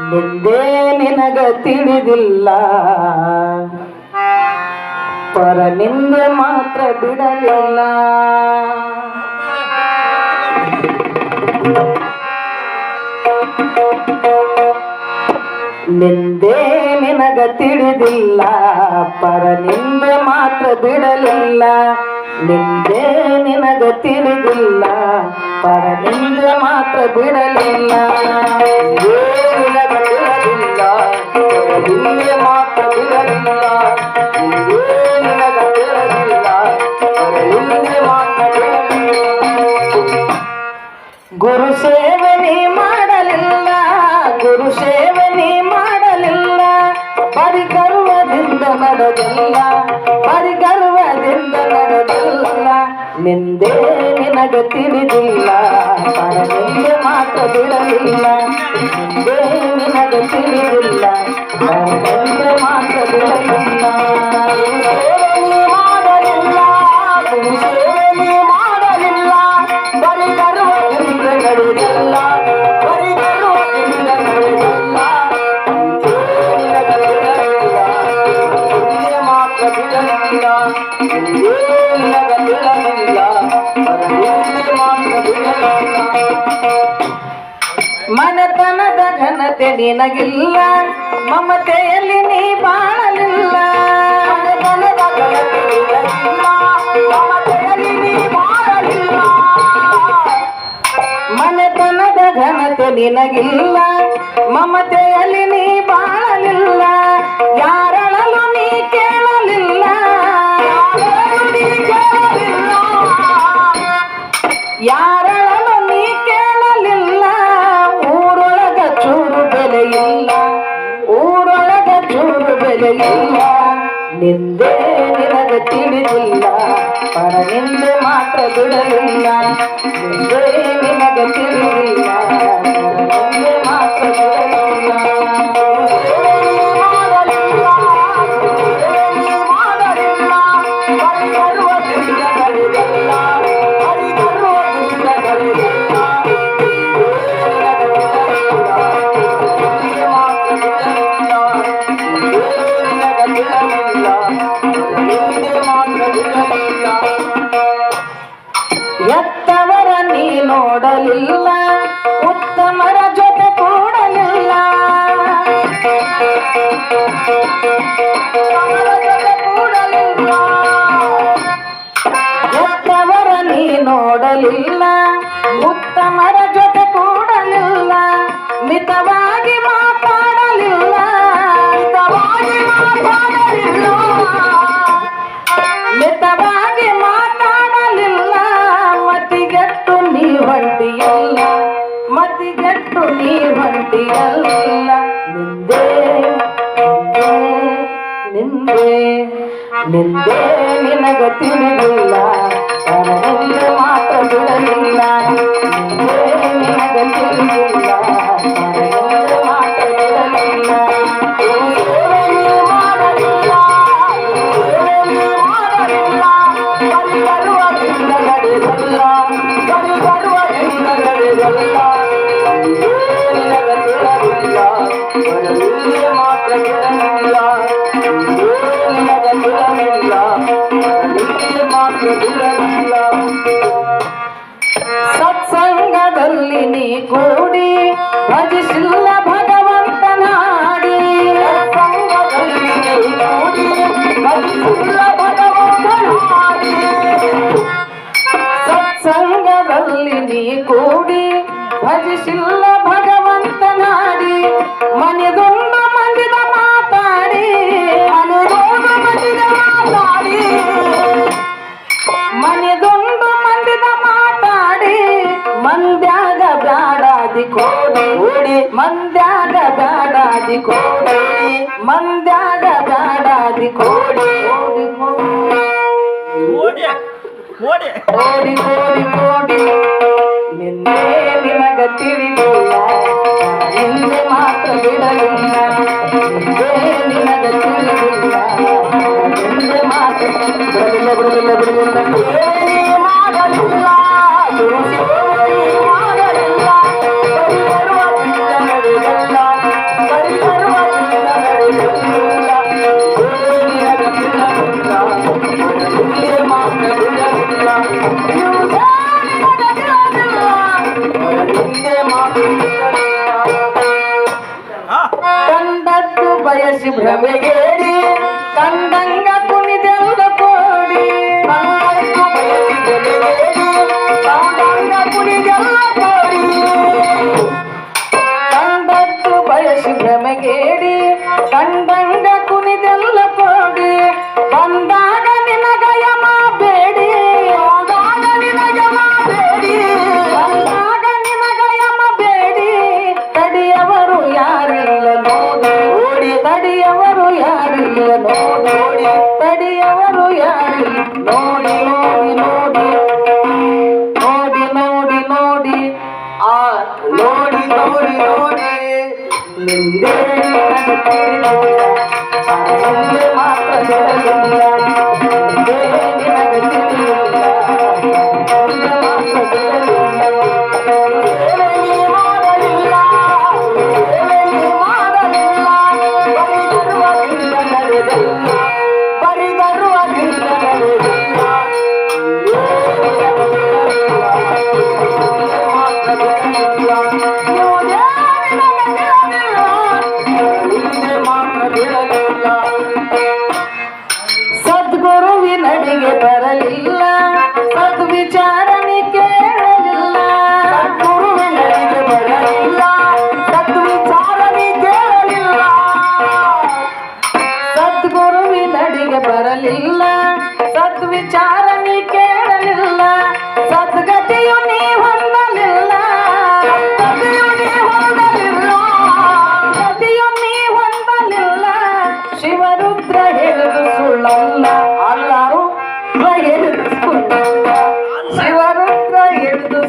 ಮುಂದೆ ನಿನಗ ತಿಳಿದಿಲ್ಲ. ಪರ ನಿಂದೆ ಮಾತ್ರ ಬಿಡಲಿಲ್ಲ. ನಿಂದೆ ನಿನಗ ತಿಳಿದಿಲ್ಲ. ಪರ ನಿಂದೆ ಮಾತ್ರ ಬಿಡಲಿಲ್ಲ. ನಿಂದೆ ನಿನಗ ತಿಳಿದಿಲ್ಲ ಪರನಿಂದ ಮಾತ್ರ ಬಿಡಲಿಲ್ಲ. ಏನಿಲ್ಲ ಬಿಡಲಿಲ್ಲ ಮಾತ್ರ ಬಿಡಲಿಲ್ಲ. ನಿಂದೆ ನಿನಗ ತಿಳಿದಿಲ್ಲ ಪರನಿಂದೆ ಮಾತ್ರ ಬಿಡಲಿಲ್ಲ ನಿಂದೆ ನಿನಗ ತಿಳಿದಿಲ್ಲ ಪರನಿಂದೆ ಮಾತ್ರ ಬಿಡಲಿಲ್ಲ ಮನತನದ ಘನತೆ ನಿನಗಿಲ್ಲ ಮಮತೆಯಲ್ಲಿ ನೀ ಬಾಳಲಿಲ್ಲ. ಮನೆತನದ ಘನತೆ ನಿನಗಿಲ್ಲ ಮಮತೆಯಲ್ಲಿ ನೀ ಬಾಳಲಿಲ್ಲ. ಯಾರ ಸಿಗಲಿಲ್ಲ ನಿಂದೆ ನಿನಗೆ ತಿಳಿದಿಲ್ಲ ಪರನೆಂದು ಮಾತ್ರ ಬಿಡಲಿಲ್ಲ ನಿಂದೆ ನಿನಗೆ ತಿಳಿದಿಲ್ಲ ಮಾತ್ರ ಬಿಡಲಿಲ್ಲ ಎತ್ತವರ ನೀ ನೋಡಲಿಲ್ಲ. ಉತ್ತ ನಿಂದೇ ನಿನಗ ತಿಳಿ ಮಂದ್ಯಾಗ ಬ್ಯಾಡಾದಿ ಕೋಡಿ ಮಂದ್ಯಾಗ ಬ್ಯಾಡಾದಿ ಕೋಡಿ ಕೋಡಿ ಕೋಡಿ ಕೋಡಿ ಕೋಡಿ ನಿನ್ನೆ ನಿನಗ ತಿಳಿದಿಲ್ಲ ಇಂದು ಮಾತ್ರ ಬಿಡಲಿಲ್ಲ ನಿನ್ನೆ ನಿನಗ ತಿಳಿದಿಲ್ಲ ಇಂದು ಮಾತ್ರ ಬಿಡಲಿಲ್ಲ ಬಿಡಲಿಲ್ಲ ಬಿಡಲಿಲ್ಲ ಕಲಸಿ ಭ್ರಮೆಗೇಡಿ ಕಂದಂಗ ಕುಣಿದೆಲ್ಲ ಕೋಡಿ ಕಂದಂಗ ಕುಣಿದೆಲ್ಲ ಕೋಡಿ. ಕಂಡದ್ದು ಬಯಸಿ ಭ್ರಮೆಗೇಡಿ ಕಂಡ ನೋಡಿ ನೋಡಿ ನೋಡಿ ನೋಡಿ ನೋಡಿ ನೋಡಿ ಆ ನೋಡಿ ನೋಡಿ ನೋಡಿ ನಿಂದೆ ನನಗೆ ತಿಳಿದಿಲ್ಲ ನಿಂದೆ ಮಾತ್ರ ಸದ್ವಿಚಾರಣೆ ಕೇಳಲಿಲ್ಲ? ಸದ್ಗತಿಯು ನೀ ಹೊಂದಲಿಲ್ಲ. ಗತಿಯು ನೀ ಹೊಂದಲಿಲ್ಲ. ಗತಿಯು ನೀ ಹೊಂದಲಿಲ್ಲ. ಶಿವರುದ್ರ ಹೇಳಿದು ಸುಳ್ಳಲ್ಲ ಅಲ್ಲಾರು ಹೇಳಿದು ಶಿವರುದ್ರ ಹೇಳಿದು